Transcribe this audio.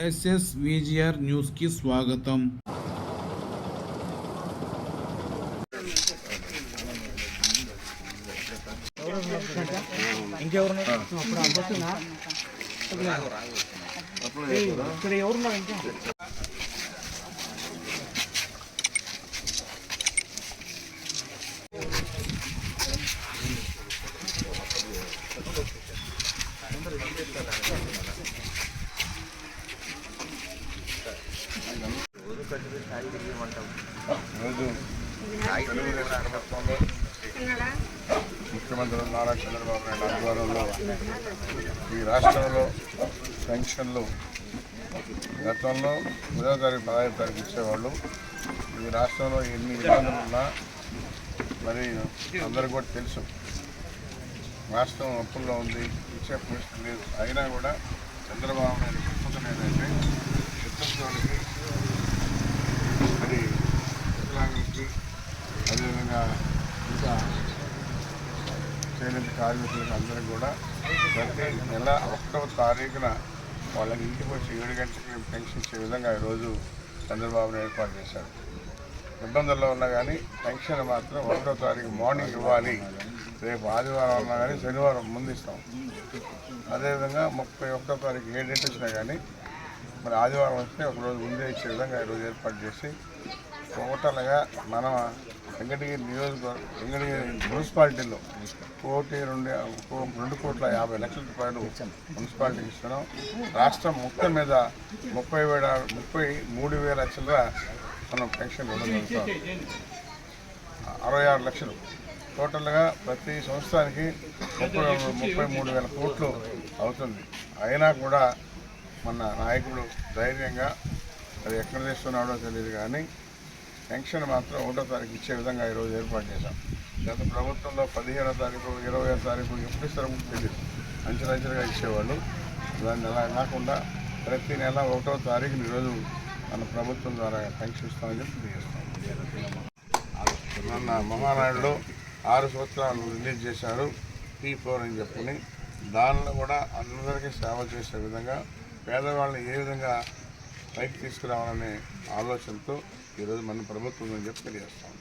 SS VGR news కి స్వాగతం ఇక్కడ ఎవరున్నారు ఇంకా ఈరోజు తెలుగుదేశం ప్రభుత్వంలో ముఖ్యమంత్రి నారా చంద్రబాబు నాయుడు ఆధ్వర్యంలో ఈ రాష్ట్రంలో పెన్షన్లు గతంలో పదో తారీఖు పదహైదు తారీఖు ఇచ్చేవాళ్ళు. ఈ రాష్ట్రంలో ఎన్ని ఇబ్బందులు ఉన్నా మరి అందరూ కూడా తెలుసు. రాష్ట్రం అప్పుల్లో ఉంది ఇచ్చే పరిస్థితి లేదు. అయినా కూడా చంద్రబాబు నాయుడు అదేవిధంగా ఇంకా చేనేత కార్మికులకు అందరికీ కూడా ప్రతి నెల ఒకటవ తారీఖున వాళ్ళకి ఇంటికి వచ్చి ఏడు గంటలకి పెన్షన్ ఇచ్చే విధంగా ఈరోజు చంద్రబాబు నాయుడు ఏర్పాటు చేశారు. ఇబ్బందుల్లో ఉన్నా కానీ పెన్షన్ మాత్రం ఒకటో తారీఖు మార్నింగ్ ఇవ్వాలి. రేపు ఆదివారం ఉన్నా కానీ శనివారం ముందు ఇస్తాం. అదేవిధంగా ముప్పై ఒకటో తారీఖు ఏ డేట్ వచ్చినా కానీ మరి ఆదివారం వస్తే ఒకరోజు ముందే ఇచ్చే విధంగా ఈరోజు ఏర్పాటు చేసి టోటల్గా మన వెంకటగిరి నియోజకవర్గం వెంకటగిరి మున్సిపాలిటీలో కోటి రెండు రెండు కోట్ల యాభై లక్షల రూపాయలు మున్సిపాలిటీకి ఇస్తున్నాం. రాష్ట్రం మొత్తం మీద ముప్పై వేల ముప్పై మూడు వేల చిల్లర మనం పెన్షన్ ఇవ్వడం అరవై ఆరు లక్షలు. టోటల్గా ప్రతి సంవత్సరానికి ముప్పై ముప్పై మూడు వేల కోట్లు అవుతుంది. అయినా కూడా మన నాయకుడు ధైర్యంగా అది ఎక్కడ తెస్తున్నాడో తెలియదు కానీ పెన్షన్ మాత్రం ఒకటో తారీఖు ఇచ్చే విధంగా ఈరోజు ఏర్పాటు చేశాం. గత ప్రభుత్వంలో పదిహేనో తారీఖు ఇరవై తారీఖు ఎప్పుడు ఇస్తారో తెలియదు అంచెలంచెలుగా ఇచ్చేవాళ్ళు. దాన్ని అలా కాకుండా ప్రతి నెల ఒకటో తారీఖుని ఈరోజు మన ప్రభుత్వం ద్వారా పెన్షన్ ఇస్తామని చెప్పి తెలియజేస్తాం మొన్న మహానాడులో ఆరు సంవత్సరాలు రిలీజ్ చేశారు. పీ ఫోర్ అని చెప్పుకుని దానిలో కూడా అందరికీ సేవ చేసే విధంగా పేదవాళ్ళని ఏ విధంగా పైకి తీసుకురావాలనే ఆలోచనతో ఈరోజు మన ప్రభుత్వం అని చెప్పి తెలియజేస్తాం.